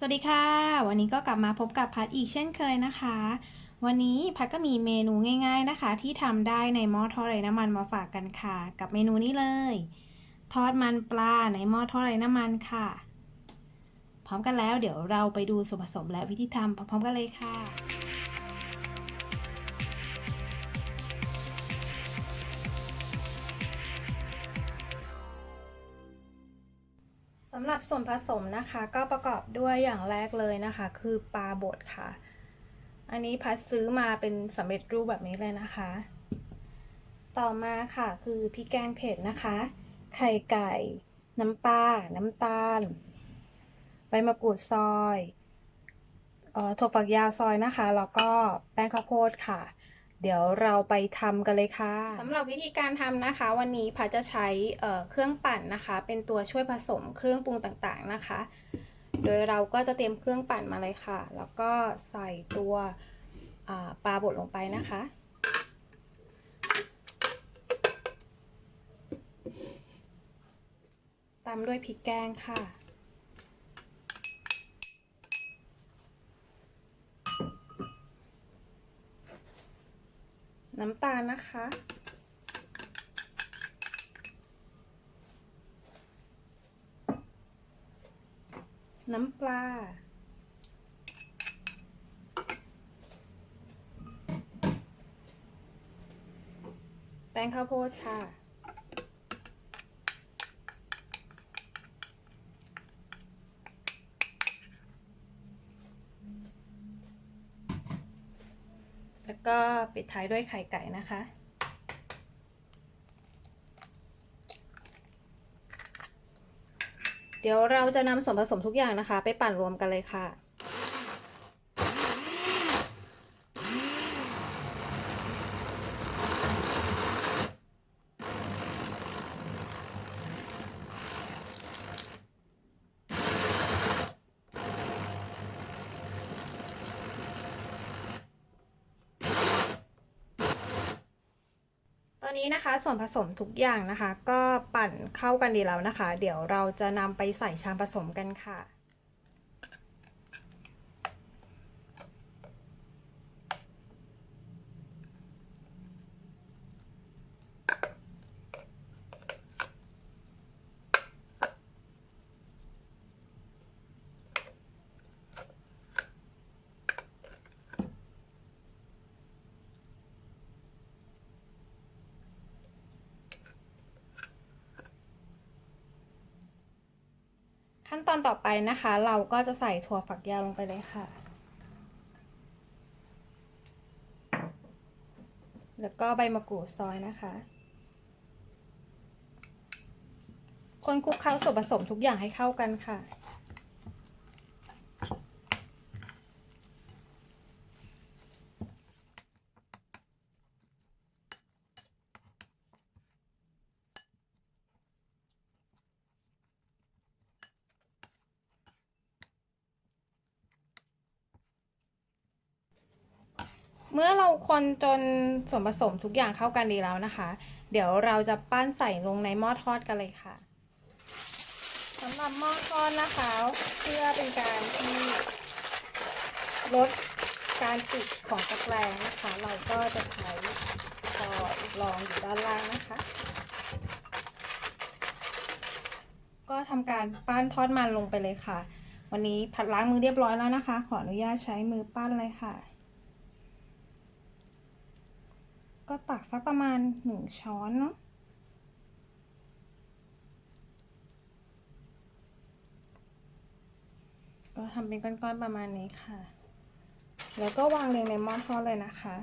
สวัสดีค่ะ วันนี้ก็กลับมาพบกับพัดอีกเช่นเคยนะคะ วันนี้พัดก็มีเมนูง่ายๆนะคะ ที่ทำได้ในหม้อทอดไร้น้ำมันมาฝากกันค่ะ กับเมนูนี้เลย ทอดมันปลาในหม้อทอดไร้น้ำมันค่ะ พร้อมกันแล้วเดี๋ยวเราไปดูส่วนผสมและวิธีทำพร้อมๆกันเลยค่ะำหรับส่วนผสมนะคะก็ประกอบด้วยอย่างแรกเลยนะคะ คือปลาบดค่ะ อันนี้พัดซื้อมาเป็นสำเร็จรูปแบบนี้เลยนะคะ ต่อมาค่ะคือพริกแกงเผ็ดนะคะ ไข่ไก่ น้ำปลาน้ำตาล ใบมะกรูดซอยเอ่อถั่วฝักยาวซอยนะคะ แล้วก็แป้งข้าวโพดค่ะ เดี๋ยวเราไปทำกันเลยค่ะสำหรับวิธีการทำนะคะ วันนี้พัดจะใช้เครื่องปั่นนะคะ เป็นตัวช่วยผสมเครื่องปรุงต่างๆนะคะ โดยเราก็จะเตรียมเครื่องปั่นมาเลยค่ะ แล้วก็ใส่ตัวปลาบดลงไปนะคะ ตามด้วยพริกแกงค่ะ น้ำตาลนะคะ น้ำปลา แป้งข้าวโพดค่ะ แล้วก็ปิดท้ายด้วยไข่ไก่นะคะ เดี๋ยวเราจะนำส่วนผสมทุกอย่างนะคะ ไปปั่นรวมกันเลยค่ะ อนนี้นะคะส่วนผสมทุกอย่างนะคะ ก็ปั่นเข้ากันดีแล้วนะคะ เดี๋ยวเราจะนำไปใส่ชามผสมกันค่ะ ตอนต่อไปนะคะ เราก็จะใส่ถั่วฝักยาวลงไปเลยค่ะ แล้วก็ใบมะกรูดซอยนะคะ คนคลุกเคล้าส่วนผสมทุกอย่างให้เข้ากันค่ะ เมื่อเราคนจนส่วนผสมทุกอย่างเข้ากันดีแล้วนะคะ เดี๋ยวเราจะปั้นใส่ลงในหม้อทอดกันเลยค่ะสำหรับหม้อทอดนะคะ เพื่อเป็นการที่ลดการติดของตะแกรงนะคะ เราก็จะใช้คอรองอยู่ด้านล่างนะคะ ก็ทำการปั้นทอดมันลงไปเลยค่ะ วันนี้ผัดล้างมือเรียบร้อยแล้วนะคะ ขออนุญาตใช้มือปั้นเลยค่ะ ก็ตักสักประมาณหนึ่งช้อนเนาะก็ทำเป็นก้อนๆประมาณนี้ค่ะ แล้วก็วางเรียงในหม้อทอดเลยนะคะ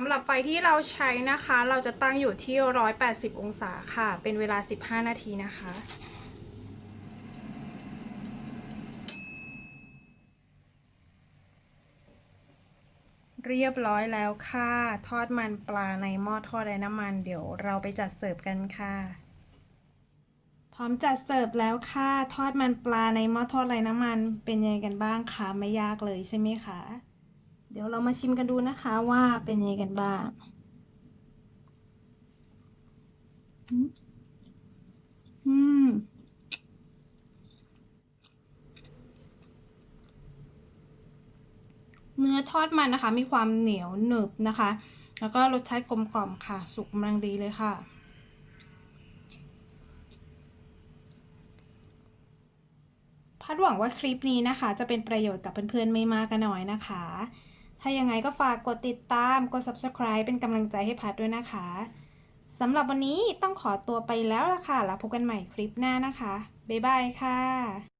ำหรับไฟที่เราใช้นะคะ เราจะตั้งอยู่ที่ 180 องศาค่ะ เป็นเวลา 15 นาทีนะคะ เรียบร้อยแล้วค่ะ ทอดมันปลาในหม้อทอดไร้น้ำมันเดี๋ยวเราไปจัดเสิร์ฟกันค่ะ พร้อมจัดเสิร์ฟแล้วค่ะ ทอดมันปลาในหม้อทอดไร้น้ำมันเป็นยังไงกันบ้างคะไม่ยากเลยใช่ไหมคะ เดี๋ยวเรามาชิมกันดูนะคะว่าเป็นยังไงกันบ้างอืมเนื้อทอดมันนะคะ มีความเหนียวหนึบนะคะ แล้วก็รสชาติกลมกล่อมค่ะ สุกกำลังดีเลยค่ะ พัดหวังว่าคลิปนี้นะคะ จะเป็นประโยชน์กับเพื่อนๆไม่มากก็น้อยนะคะ ถ้ายังไงก็ฝากกดติดตาม กด subscribe เป็นกำลังใจให้พัดด้วยนะคะสำหรับวันนี้ต้องขอตัวไปแล้วล่ะค่ะ แล้วพบกันใหม่คลิปหน้านะคะ บ๊ายบายค่ะ